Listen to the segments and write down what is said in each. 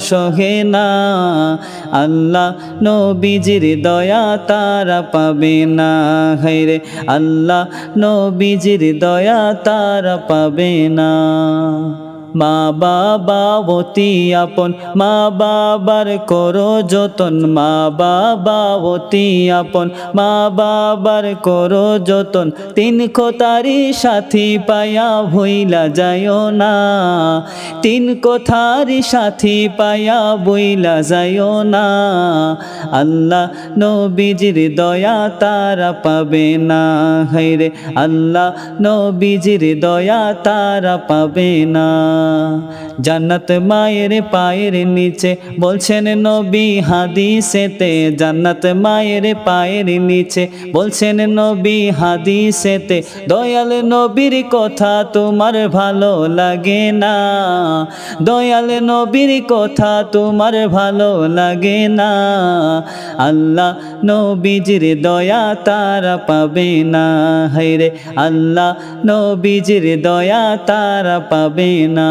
সহে না। আল্লাহ নবীজির দয়া তারা পাবে না। হাইরে আল্লাহ নবীজির দয়া তারা পাবে না। মা বাবা অতি আপন, মা বাবার করো যতন, মা বাবা অতি আপন, মা বাবার করো যতন, তিন কোতারি সাথী পায়া ভইলা যায়ও না। তিন কোথারি সাথী পায়া বইলা যায়ও না। আল্লাহ নবীজির দয়া তারা পাবে না হাইরে আল্লাহ নবীজির দয়া তারা পাবে না। জান্নাত মায়ের পায়ের নিচে বলছেন নবী হাদিসেতে, জান্নাত মায়ের পায়ের নিচে বলছেন নবী হাদিসেতে, দয়াল নবীর কথা তোমার ভালো লাগে না, দয়াল নবীর কথা তোমার ভালো লাগে না, আল্লাহ নবীজির দয়া তারা পাবে না হাইরে আল্লাহ নবীজির দয়া তারা পাবে না।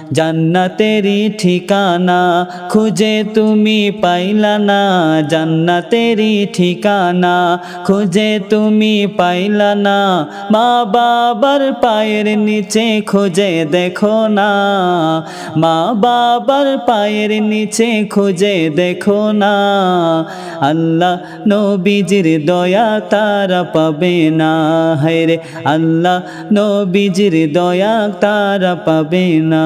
জান্নাতেরই ঠিকানা খুঁজে তুমি পাইলা না। জান্নাতেরই ঠিকানা খুঁজে তুমি পাইলা না। মা বাবার পায়ের নিচে খুঁজে দেখো না। মা বাবার পায়ের নিচে খুঁজে দেখো না। আল্লাহ নবীজির দয়া তারা পাবে না। হায়রে আল্লাহ নবীজির দয়া তারা পাবে না।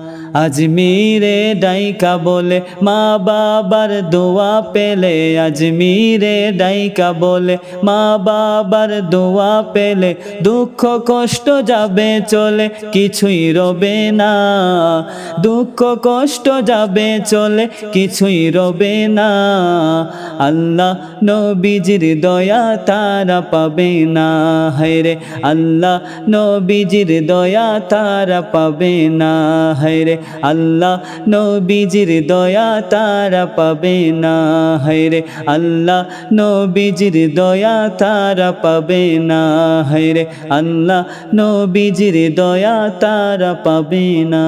আজমিরে ডাইকা বলে, মা বাবার দোয়া পেলে। আজমিরে ডাইকা বলে, মা বাবার দোয়া পেলে। দুঃখ কষ্ট যাবে চলে, কিছুই রবে না। দুঃখ কষ্ট যাবে চলে, কিছুই রবে না। আল্লাহ নবীজির দয়া তারা পাবে না। হায়রে আল্লাহ নবীজির দয়া তারা পাবে না। হায়রে আল্লাহ নবীজির দয়া তারা পাবে না। হায়রে আল্লাহ নবীজির দয়া তারা পাবে না। হায়রে আল্লাহ নবীজির দয়া তারা পাবে না।